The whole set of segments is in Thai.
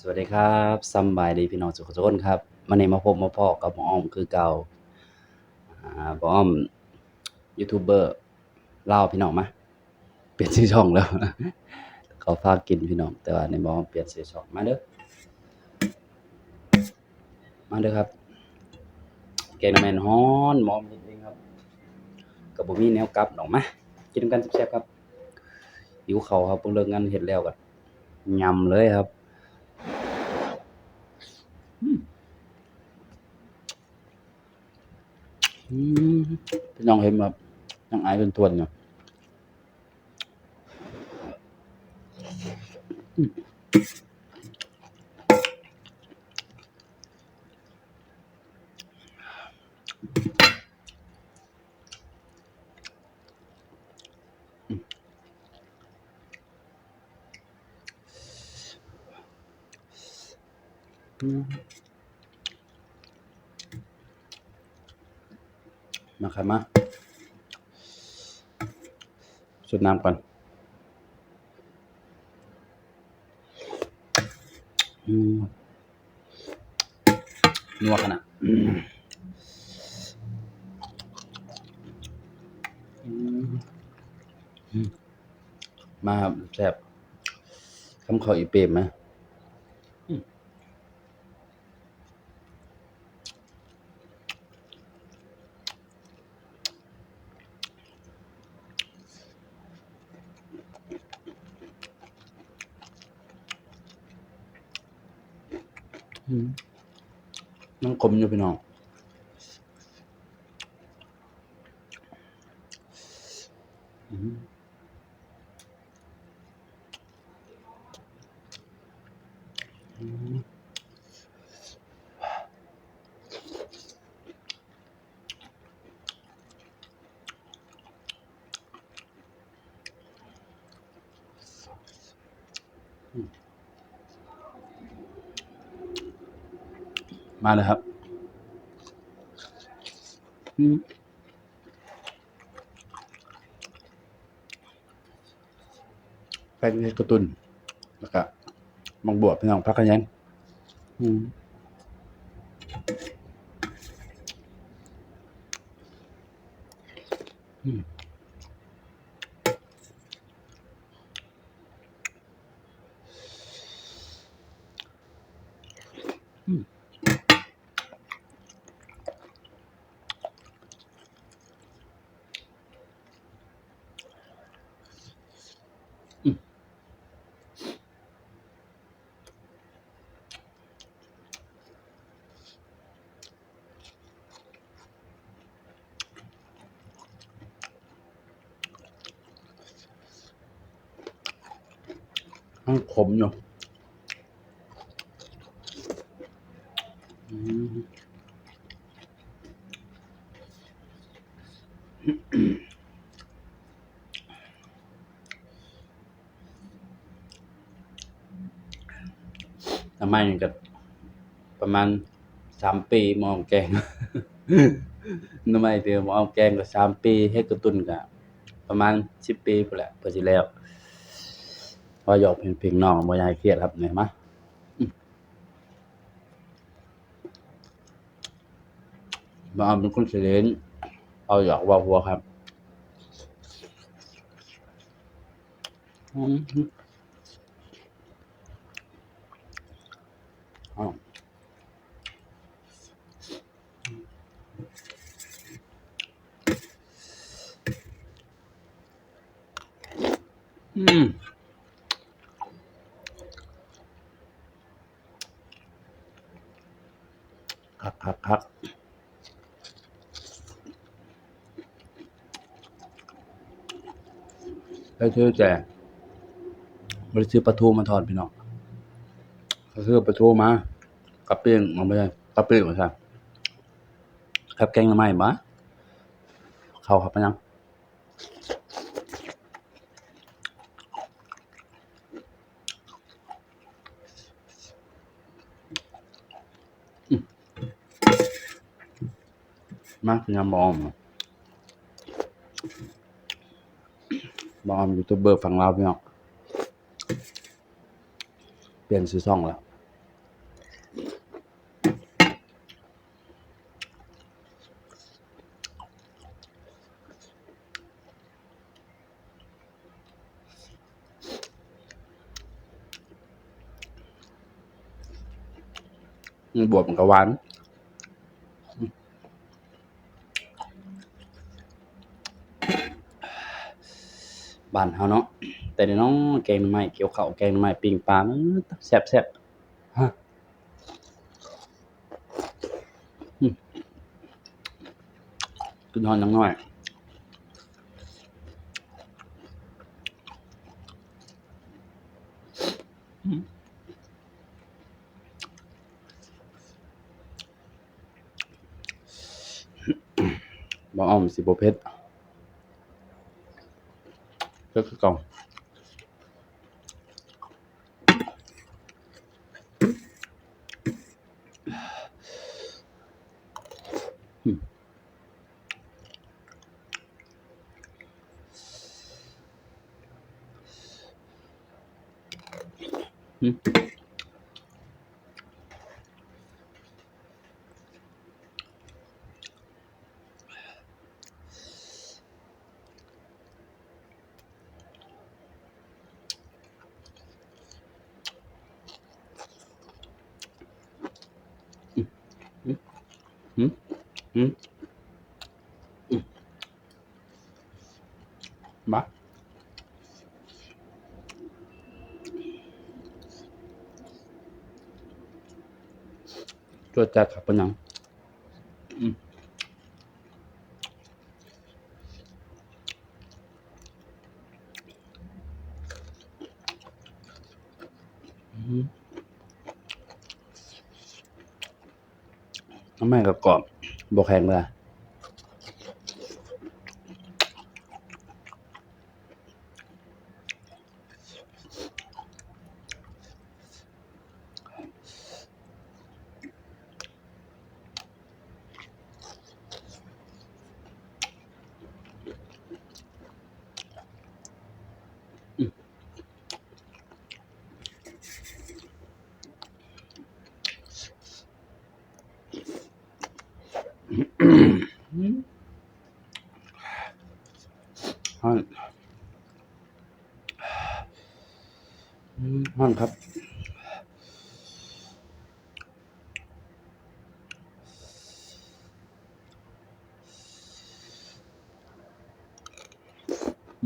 สวัสดีครับสำบายดีพี่น้องทุกคนครับวันนี้มาพบมาพอกับหมออ้อมคือเก่าอ่าหมออ้อมยูทูบเบอร์เล่าพี่น้องมาเปลี่ยนชื่อช่องแล้วเขาฝากกินพี่น้อง แต่ว่าในหมออ้อมเปลี่ยนชื่อช่องมาเด้อมาเด้อครับแกงน้ำแมนฮ้อนหมออ้อมเฮ็ดเองครับก็บ่มีแนวกลับดอกมากินกันแซ่บๆครับหิวข้าครับเพิ่งเลิกงานเฮ็ดแล้วก็ยำเลยครับ อืม พี่น้องเห็นแบบยังอายเป็นทวนอยู่อืมอืม มาครับมาสุดน้ำก่อนนัวขนาดมอืมอืมมาครับแซ่บคำขออีเปรมไหม อืมน้ำขมอยู่พี่น้องอืม มาเลยครับแป้งเกระตุนแล้วก็มังบวบพี่น้องพักกันยังอืมอืมอืม มันขมอยู่อืมทำไมนี่ก็ประมาณสามปีมองแกงทำไมเดียวมองแกงก็สามปีเฮ็ดกระตุนก็ประมาณสิบปีพู้นแหละเพื่อสิแล้ว พอหยอกเพียงน้องบ่ยากให้เครียดครับเนี่ยมะมเอาเป็นคนสิเล่นเอาหยอกว่าหัวครับมอ้าวอืม คักคักคักแล้ซื้อแจกบริซื้อปลาทูมาทอดพี่น้องเขาซื้อปลาทูมากับเปี้ยงมาไม่ใช่กับเปี้ยงมาใช่ครับแกงละไม้มาเข้าครับพี่น้อง Magnum Bomb บอมยูทูบเบอร์ฝั่งเราพี่น้องเปลี่ยนซื้อซ่องแล้วบวบกับหวาน บ้านเฮาเนาะแต่เดี๋ยวน้องแกงหน่อไม้เกี่ยวข้าวแกงหน่อไม้ปิ้งปลามันแซ่บฮะกินฮอนจังหน่อยบ่อ้อมสิบ่เผ็ด ก็คือเก่าอืมอืมอืมอืม อืมมาจวดจัดครับป็นหยังอืมอืมน้ำแม่ก็กรอบ บอกแข่งเลยฮ้อนอืมฮ้อนครับ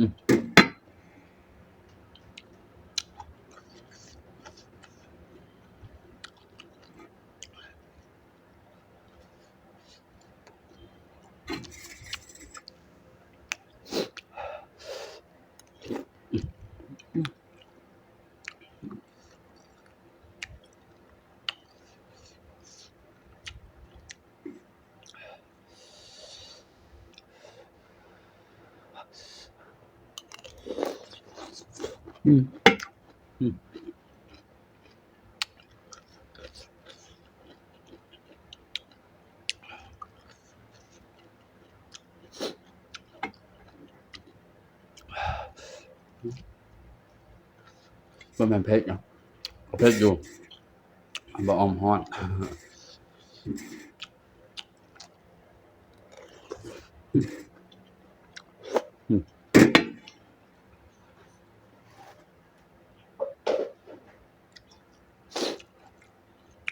อื มอืมอืมมันเป็นเพชรเนาะเพชรอยู่บ่ออมฮ้อน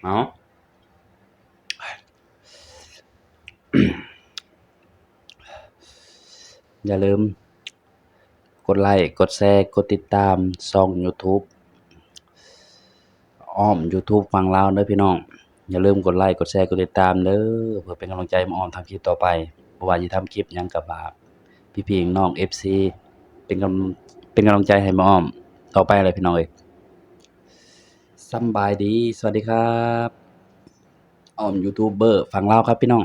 เอาอย่าลืม กดไลค์ กดแชร์ กดติดตามช่อง YouTube อ้อม YouTube ฝั่งลาวเด้อพี่น้อง อย่าลืมกดไลค์ กดแชร์ กดติดตามเด้อเพื่อเป็นกำลังใจมาอ้อมทำคลิปต่อไปบ่ว่าสิทำคลิปยังก็ฝากพี่น้อง FC เป็นกำเป็นกำลังใจให้มาอ้อมต่อไปเลยพี่น้องเอ้ย สบายดี สวัสดีครับออมยูทูบเบอร์ฝั่งลาวครับพี่น้อง